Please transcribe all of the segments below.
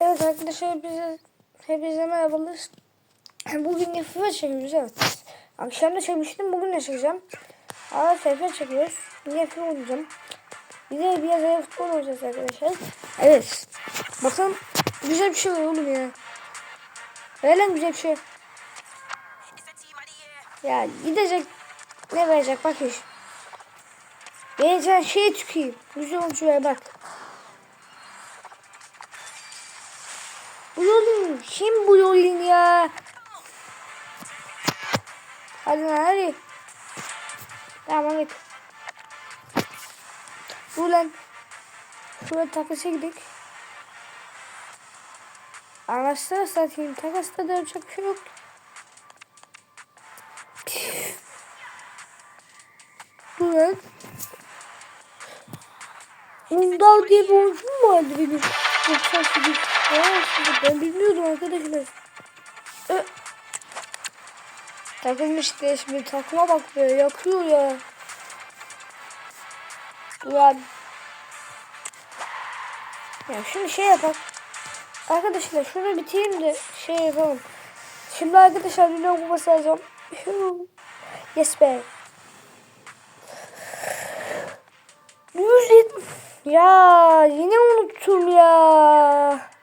Evet arkadaşlar bize hepinize merhabalar. Bugün FIFA çekiyoruz evet. Akşam da çekmiştim bugün de çekeceğim. Ama FIFA çekiyoruz. Yine FIFA oynayacağım. Bir de biraz daha futbol oynayacağız arkadaşlar. Evet. Bakın güzel bir şey var oğlum ya. Öyle güzel bir şey. Ya gidecek ne verecek bak iş. Vereceğin şeye tükeyim. Güzel olmuş bak. Bu yolun kim bu yolun ya? Hadi lan hadi. Tamam git. Dur lan. Şuraya takasa gidelim. Anasını satayım. Takasta da yapacak şey yok. Dur lan. Undal diye bir mu vardı benim? Yoksa şimdi ben bilmiyordum arkadaşlar. Takılmış şimdi takma bak be yakıyor ya. Ulan. Ya şimdi şey yapalım. Arkadaşlar şunu bitireyim de şey yapalım. Şimdi arkadaşlar bir logo basacağım. Yes be. 170 ya yine unuttum ya.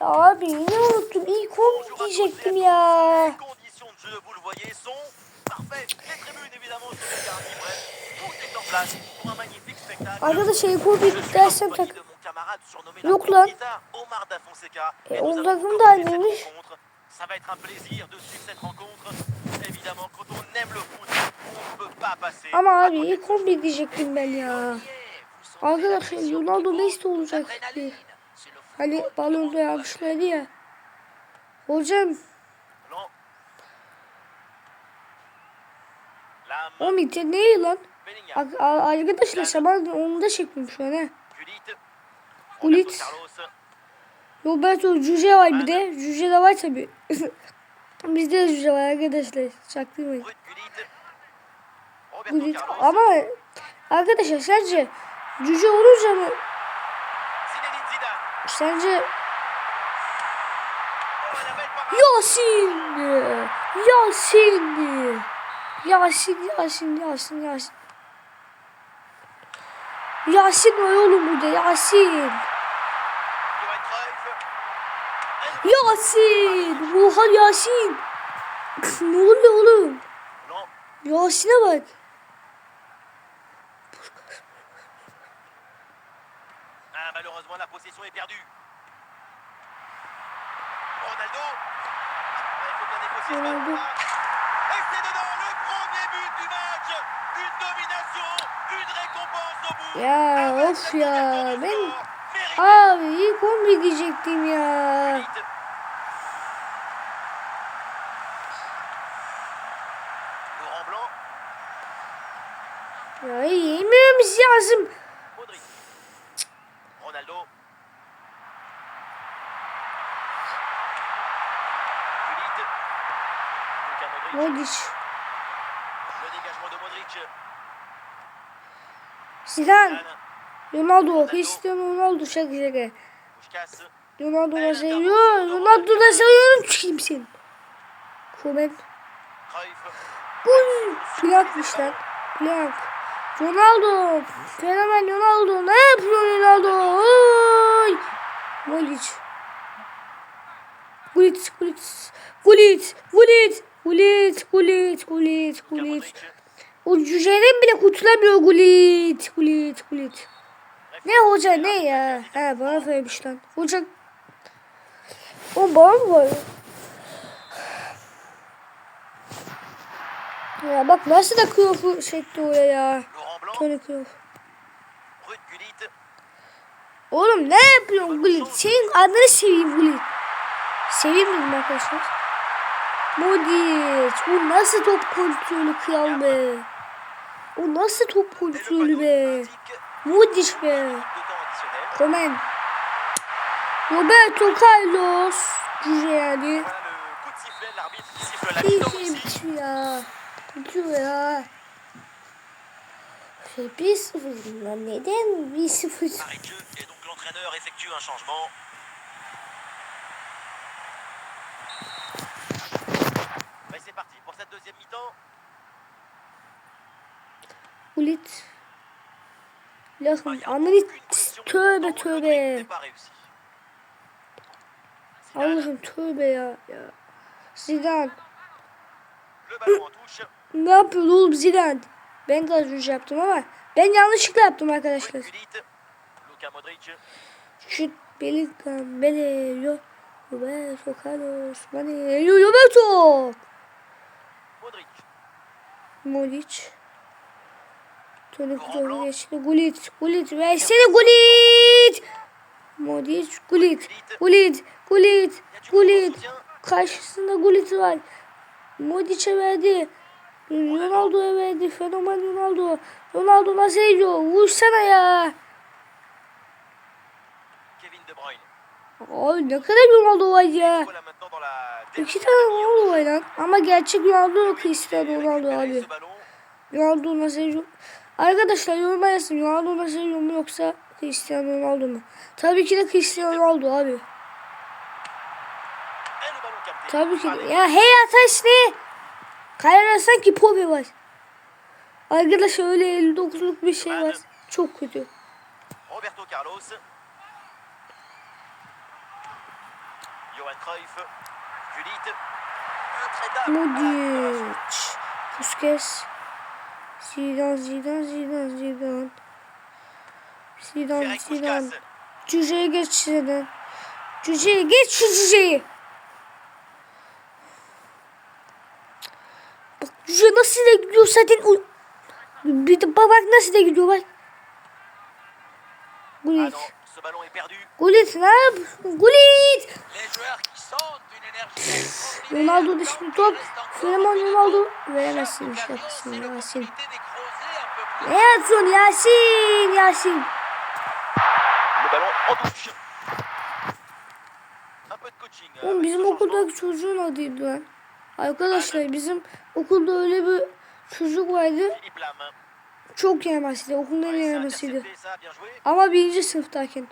Abi ne unuttum? İlk 10 diyecektim ya. Arkadaşlar ilk 11 dersem tak. Yok lan. E, 10 da aynıymış. Ça va être un plaisir de suivre cette rencontre. Évidemment, quand on aime le foot, on ne peut pas passer. Ama abi ilk 11 diyecektim ben ya. Arkadaşlar Ronaldo Messi olacaktı. Hani balonda yapmışlardı ya. Hocam o mite ne lan? Arkadaşlar Şaban onu da çektim şu an he. Gullit. Roberto Carlos. Roberto Cüce var bir de. Cüce de var tabi. Bizde de Cüce var arkadaşlar. Çaktırmayın. Carlos. Ama arkadaşlar sence Cüce olunca mı? Sence. Yasin! Yasin! Yasin, Yasin, Yasin, Yasin. Yasin var oğlum burada, Yasin. Yasin! Oha Yasin! ne oluyor oğlum? Yasin'e bak. Malheureusement, la possession est perdue. Ronaldo. Ah, Il faut bien négocier ce ballon-là. Et c'est dedans le premier but du match. Une domination, une récompense au bout. Ya of ya. Ben abi ilk 11 diyecektim ya. Gullit. Laurent Blanc. Ya yememiz lazım. Modric. Zidane. Ronaldo, Cristiano Ronaldo şaka şaka. Ronaldo da seviyorum. Ronaldo da seviyorum. Çıkayım seni. Komen. Gol. Plankmış lan. Plank. Ronaldo. Fenomen Ronaldo. Ne yapıyor Ronaldo? Oy. Molic. Gullit. Gullit. Gullit. Gullit. Golic. Luka Golic. Modric. O cücenin bile kurtulamıyor Golic. Golic. Golic. Ne hoca ne ya? He bana söylemiş lan. Hoca. O bana mı var? Ya bak nasıl da kıyafı çekti oraya ya. Tony Gullit. Oğlum ne yapıyorsun Gullit? Senin adını seveyim Gullit. Seveyim dedim arkadaşlar. Modis bu nasıl top kontrolü kral be. O nasıl top kontrolü be. Modis be. Komen. Roberto Carlos. Güzeldi. Pis bir ya. Kötü ya. Pis. Neden bir sıfır? Harry et donc l'entraîneur effectue un changement. Deuxième mi-temps. Gullit. Lahım. Il y a Anlit. aucune pression. Tövbe tövbe. Allah'ım tövbe ya. ya. Zidane. Ne yapıyorsun oğlum Zidane? Ben de az önce yaptım ama ben yanlışlıkla yaptım arkadaşlar. Şut Bellingham, Belero, Roberto Carlos, Mane, Roberto, Modric. Tony Kroos geçti. Gullit, Gullit, versene Gullit. Modric, Gullit, Gullit, Gullit, Gullit. Karşısında Gullit var. Modric'e verdi. Ronaldo'ya verdi. Fenomen Ronaldo. Ronaldo nasıl ediyor? Vursana ya. Ay ne kadar Ronaldo var ya. İki tane Ronaldo var lan. Ama gerçek Ronaldo Cristiano Ronaldo abi. Ronaldo Nazario. Arkadaşlar yoruma yazın. Ronaldo Nazario mu yoksa Cristiano Ronaldo mu? Tabii ki de Cristiano Ronaldo abi. Tabii ki de. Ya hey ataş ne? Kayra sanki Pobe var. Arkadaşlar öyle 59'luk bir şey var. Çok kötü. Roberto Carlos. Modric. Busquets. Zidane, Zidane, Zidane, Zidane. Zidane, Zidane. Cüce'ye geç Zidane. Cüce'ye geç şu cüceyi. Bak cüce nasıl da gidiyor zaten. Bir de bak nasıl da gidiyor bak. Ah Gullit. Non, ce ballon est perdu. Gullit ne yapıyorsun? Gullit. Les joueurs qui sentent une énergie extraordinaire. Ronaldo dışında top. Fenomen Ronaldo. Veremezsin c'est Yasin. plus. Ne yapıyorsun Yasin? Yasin. Le ballon en touche. Un peu de coaching. Oğlum bizim okuldaki çocuğun adıydı lan. Arkadaşlar bizim okulda öyle bir çocuk vardı. Çok yaramazdı. C'est yaramasıydı. Ama birinci sınıftayken.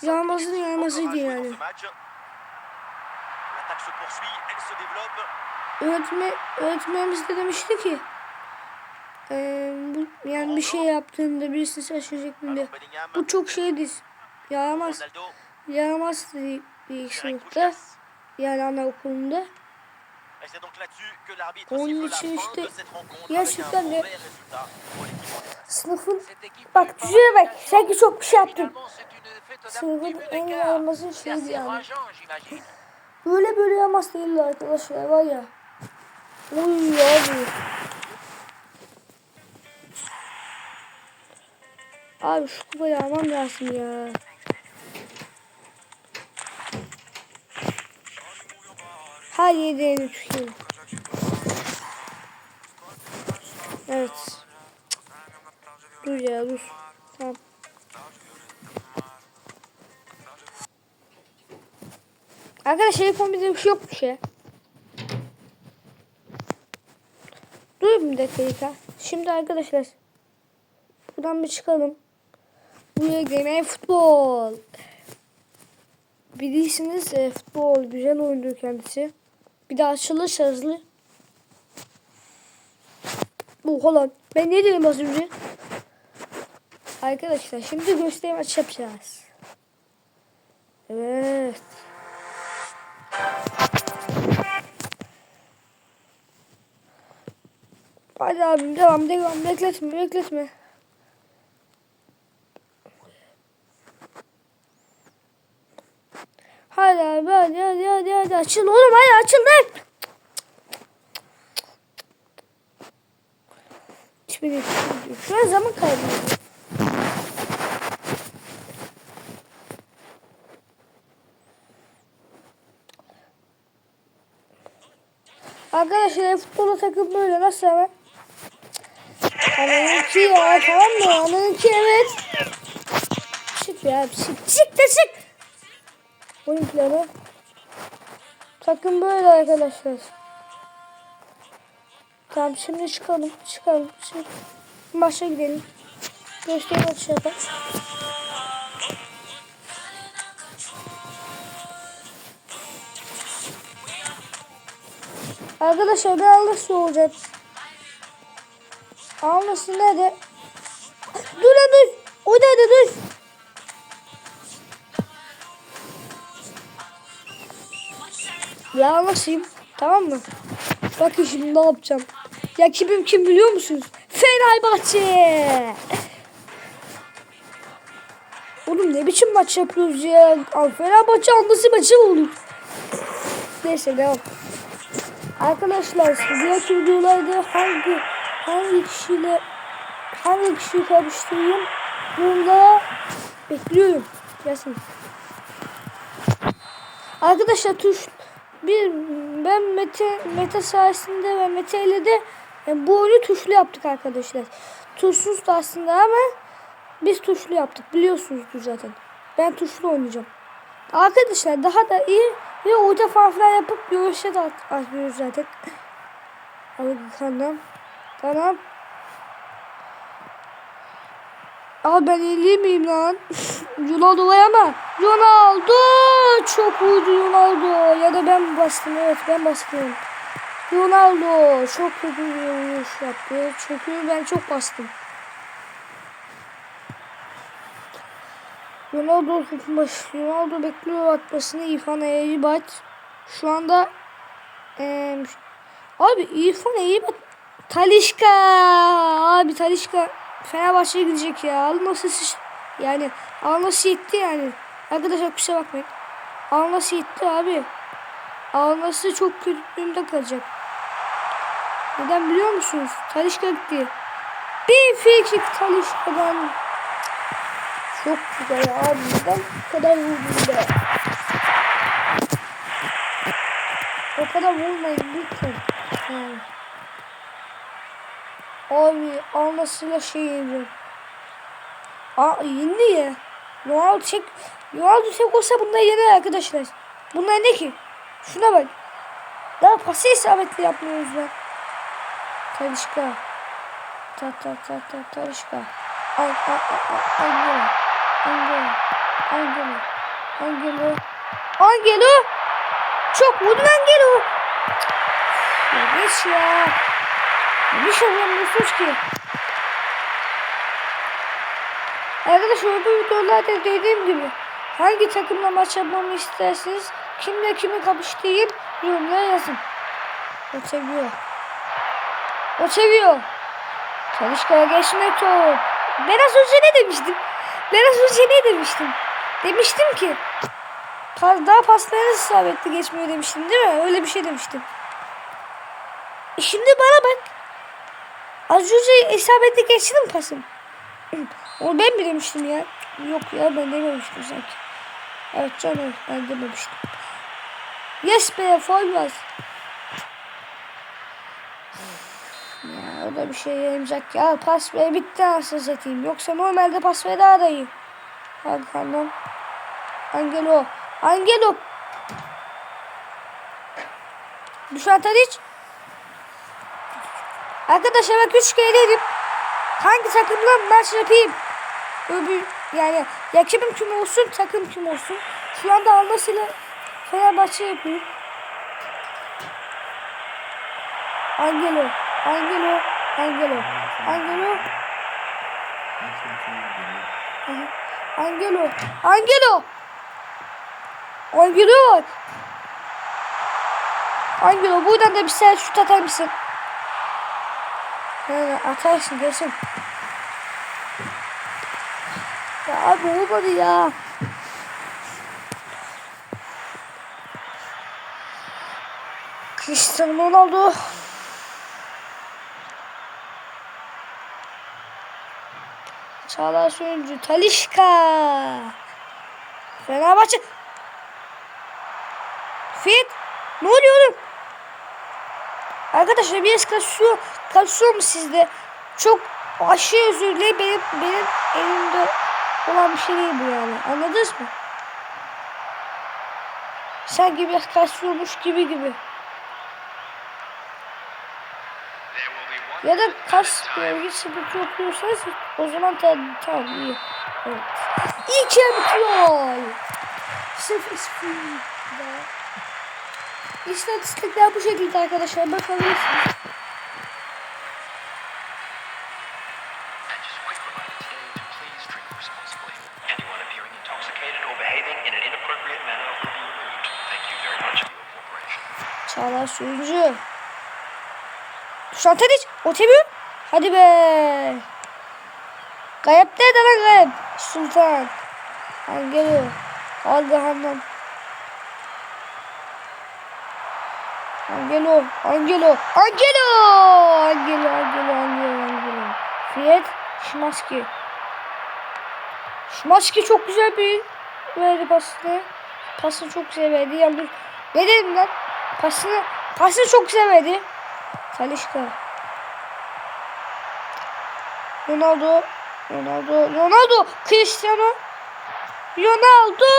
Cinq Yaramasın minutes yaramasıydı yani. Öğretme, öğretmenimiz de demişti ki eee, bu, yani bir şey yaptığında şaşıracaktığında Alors Bellingham, bu çok şeydi. Yaramaz. Yaramaz Ferenc sınıfta. Yani anaokulunda. Onun için işte gerçekten de sınıfın bak mal bak sanki çok bir şey d'un Sınıfın en C'est şeydi yani. Böyle böyle yaramaz değildi arkadaşlar var ya. Uy abi. Abi şu kupayı almam lazım ya. Her yediğini tükeyim. Evet. Dur ya dur. Tamam. Arkadaşlar iPhone bir şey yokmuş ya. Dur bir dakika. Şimdi arkadaşlar. Buradan bir çıkalım. Buraya gene futbol. Bilirsiniz e, futbol güzel oynuyor kendisi. Bir de açılış hızlı. Bu Holland. Ben ne dedim az önce? Arkadaşlar şimdi gösteri maç yapacağız. Evet. Hadi abim devam devam bekletme bekletme. Hadi abi hadi hadi hadi hadi açıl oğlum hadi açıl lan. Hiçbir Şu an zaman kaybediyorum. Arkadaşlar futbola takım böyle nasıl hemen? Ananınki ya tamam mı? Ananınki evet. Çık ya çık çık da çık. Oyun planı. Bakın böyle arkadaşlar. Tamam şimdi çıkalım. Çıkalım. Şimdi başa gidelim. Gösteri açalım. Arkadaşlar ben alırsa olacak. Almasın nerede? Dur lan dur. O nerede dur. Ya Al-Nassr'yım. Tamam mı? Bakın şimdi ne yapacağım. Ya kimim kim biliyor musunuz? Fenerbahçe. Oğlum ne biçim maç yapıyoruz ya? Fenerbahçe nasıl maçı olur? Neyse devam. Arkadaşlar diğer videolarda hangi hangi kişiyle hangi kişiyi karıştırayım bunlara bekliyorum. Gelsin. Arkadaşlar tuş bir ben Mete Mete sayesinde ve Mete ile de e, bu oyunu tuşlu yaptık arkadaşlar. Tuşsuz da aslında ama biz tuşlu yaptık biliyorsunuzdur zaten. Ben tuşlu oynayacağım. Arkadaşlar daha da iyi ve orta falan yapıp yürüyüşe de at- atıyoruz zaten. Alışkanlıktan. Tamam. Abi ben iyi miyim lan? Ronaldo var ama. Ronaldo çok vurdu Ronaldo. Ya da ben bastım evet ben bastım. Ronaldo çok kötü bir vuruş yaptı. Çünkü ben çok bastım. Ronaldo tutmuş. Ronaldo bekliyor atmasını İrfan Eyübat. Şu anda eee abi İrfan Eyübat Talişka abi Talişka Fenerbahçe'ye gidecek ya. Alması sıç- yani alması yetti yani. Arkadaşlar kusura bakmayın. Alması yetti abi. Alması çok kötü durumda kalacak. Neden biliyor musunuz? Talişka gitti. Bir frikik Talişka'dan. Çok güzel abi. Neden bu kadar vurdum be? O kadar vurmayın lütfen. Yani. Abi almasıyla şey yiyeceğim. Aa yendi ya. Ronaldo tek Ronaldo tek olsa bunlar yener arkadaşlar. Bunlar ne ki? Şuna bak. Daha pası isabetli yapmıyoruz lan. Talişka. Ta ta ta ta Talişka. Ay ay ay ay Angelo. Angelo. Angelo. Angelo. Angelo. Çok vurdun Angelo. Geç ya. Bir şey yapamıyorsunuz ki. Arkadaşlar öbür videolarda dediğim gibi hangi takımla maç yapmamı isterseniz kimle kimi kapıştırayım yorumlara yazın. O seviyor. O seviyor. Çalışkaya geçme top. Ben az önce ne demiştim? Ben az önce ne demiştim? Demiştim ki daha paslarınız isabetli geçmiyor demiştim değil mi? Öyle bir şey demiştim. E şimdi bana bak. Az önce isabetli geçti mi pasım? Onu ben mi demiştim ya? Yok ya ben dememiştim sanki. Evet canım ben dememiştim. Yes be formas. Ya o da bir şey yamayacak ya. Pas ver bitti anasını satayım. Yoksa normalde pas ver daha da iyi. Hakan'dan. Angelo. Angelo. Düşman Tadic. Arkadaşlar bak üç kere dedim. Hangi takımla maç yapayım? Öbür yani ya kimim kim olsun takım kim olsun. Şu anda Alnası'yla Fenerbahçe yapıyor. Angelo. Angelo. Angelo. Angelo. Angelo. Angelo. Angelo. Angelo buradan da bir sen şut atar mısın? Yani atarsın gelsin. Ya abi olmadı ya. Cristiano Ronaldo. Çağlar Söyüncü. Talişka. Fenerbahçe. Fit. Ne oluyor oğlum? Arkadaşlar biraz kasıyor, kasıyor mu sizde? Çok aşırı özür dilerim. Benim, benim elimde olan bir şey değil bu yani. Anladınız mı? Sanki biraz kasıyormuş gibi gibi. Ya da kas sıkıntı yok diyorsanız o zaman tamam, tamam iyi. Evet. İlk yarı bitiyor. Sıfır sıfır. İstatistikler bu şekilde arkadaşlar. Bakalım siz. Çağlar Sürücü. Tuşan Tadiç. Otemi. Hadi be. Gayep de lan gayep. Sultan. Al geliyor. Al gahandan. Angelo. Angelo. Angelo. Angelo. Angelo. Angelo. Angelo. Fiyat. Şimanski. Şimanski çok güzel bir verdi pasını. Pasını çok güzel verdi. Yalnız ne dedim lan? Pasını, pasını çok güzel verdi. Talişka. Ronaldo. Ronaldo. Ronaldo. Cristiano. Ronaldo.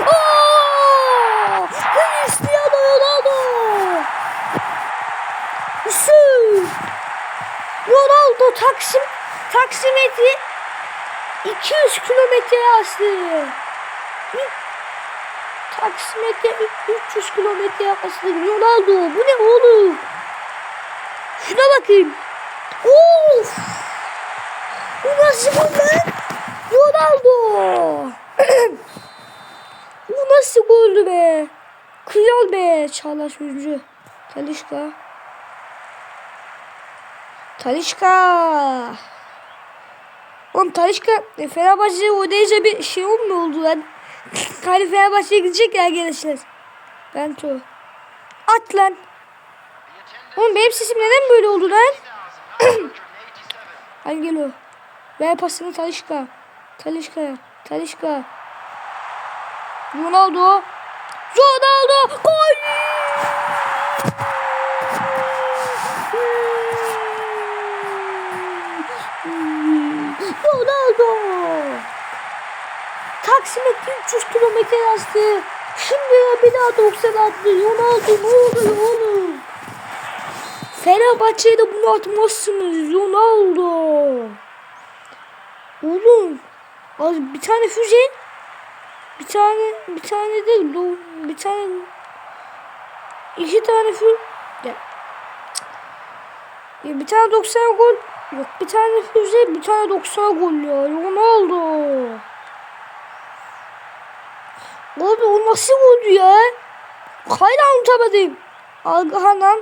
Oo! Cristiano Ronaldo. Hüsnü. Ronaldo Taksim taksimetri 200 kilometreye astı. Taksimetre 300 kilometreye astı. Ronaldo bu ne oğlum? Şuna bakın. Of! Bu nasıl gol lan? Ronaldo. bu nasıl goldü be? Kıyal be Çağlar Sözcü. Talişka. Talişka. Oğlum Talişka e, Fenerbahçe oynayınca bir şey olmuyor oldu lan. Hani Fenerbahçe'ye gidecek ya arkadaşlar. Ben to. At lan. Oğlum benim sesim neden böyle oldu lan? Angelo. Ver pasını Talişka. Talişka'ya. Talişka. Ronaldo. Ronaldo. Gol. Ronaldo. Taksimetre 300 kilometre yazdı. Şimdi bir daha 90 attı. Ronaldo ne oluyor oğlum? Fenerbahçe'ye de bunu atmazsınız Ronaldo. Oğlum az bir tane füze bir tane bir tane de bir tane iki tane füze. Ya bir tane 90 gol yok bir tane füze bir tane 90 gol ya Ronaldo. Abi o nasıl oldu ya? Hala unutamadım. Algahan'dan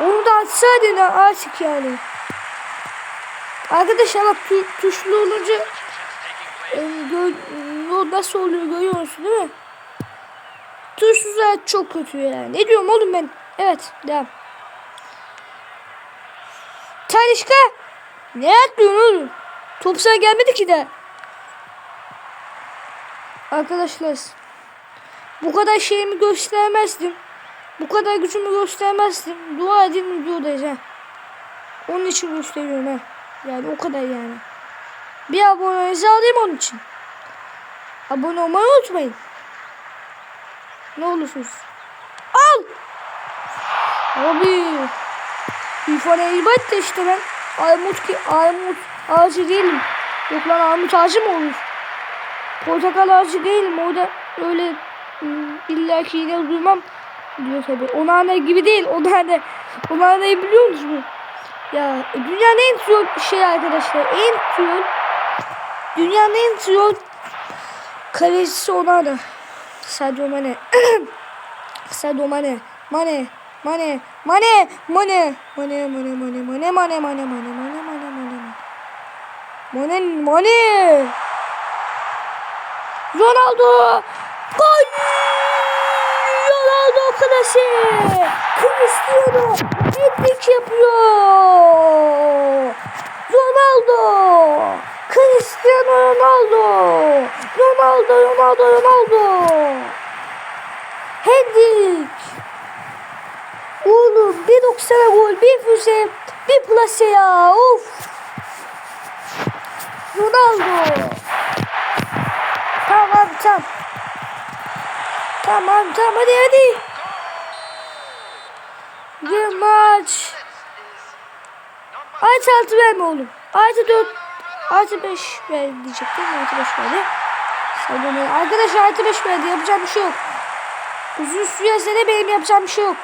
Onu da atsaydın artık yani. Arkadaşlar bak tu, tuşlu olunca e, gö, o nasıl oluyor görüyor musun değil mi? Tuşsuz çok kötü yani. Ne diyorum oğlum ben? Evet devam. Talişka ne oğlum? Top sana gelmedi ki de. Arkadaşlar bu kadar şeyimi göstermezdim. Bu kadar gücümü göstermezdim. Dua edin videodayız ha. Onun için gösteriyorum ha. Yani o kadar yani. Bir abonenizi alayım onun için. Abone olmayı unutmayın. Ne olursunuz. Al! Abi. Neybat da işte ben. Armut ki armut ağacı değilim. Yok lan armut ağacı mı olur? Portakal ağacı değilim. Orada öyle ım, illa ki yine duymam diyor tabi. Onane gibi değil. Onane, onaneyi biliyor musunuz? Ya dünyanın en troll şey arkadaşlar. En troll dünyanın en troll kalecisi Onana. Sadio Mane. Sadio Mane. Mane. Mane. Mane. Mane. Mane. Mane. Mane. Mane. Mane. Mane. Mane. Mane. Mane. Mane. Mane. Mane. Ronaldo. Gol. Ronaldo klası. Cristiano hat-trick yapıyor. Ronaldo. Cristiano Ronaldo. Ronaldo, Ronaldo, Ronaldo. Hat-trick. Oğlum bir 90'a gol, bir füze, bir plase ya. Of. Ronaldo. Tamam tamam. Tamam tamam hadi hadi. Bir maç. Artı altı verme oğlum. Artı dört. Artı beş ver diyecektim. Artı beş verdi. Savunma. Arkadaşlar artı 5 verdi. Yapacağım bir şey yok. Uzun sürerse de benim yapacağım bir şey yok.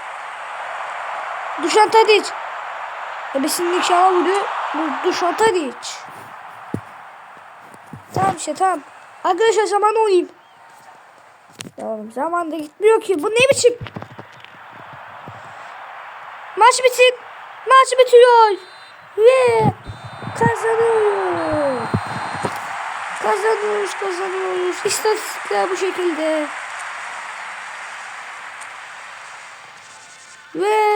Duşan Tadic. Ebesinin nikahına vuruyor. Bu Duşan Tadic. Tamam işte tamam. Arkadaşlar zaman oynayayım. Ya oğlum zaman da gitmiyor ki. Bu ne biçim? Maç bitsin. Maç bitiyor. Ve kazanıyoruz. Kazanıyoruz, kazanıyoruz. İstatistikler bu şekilde. Ve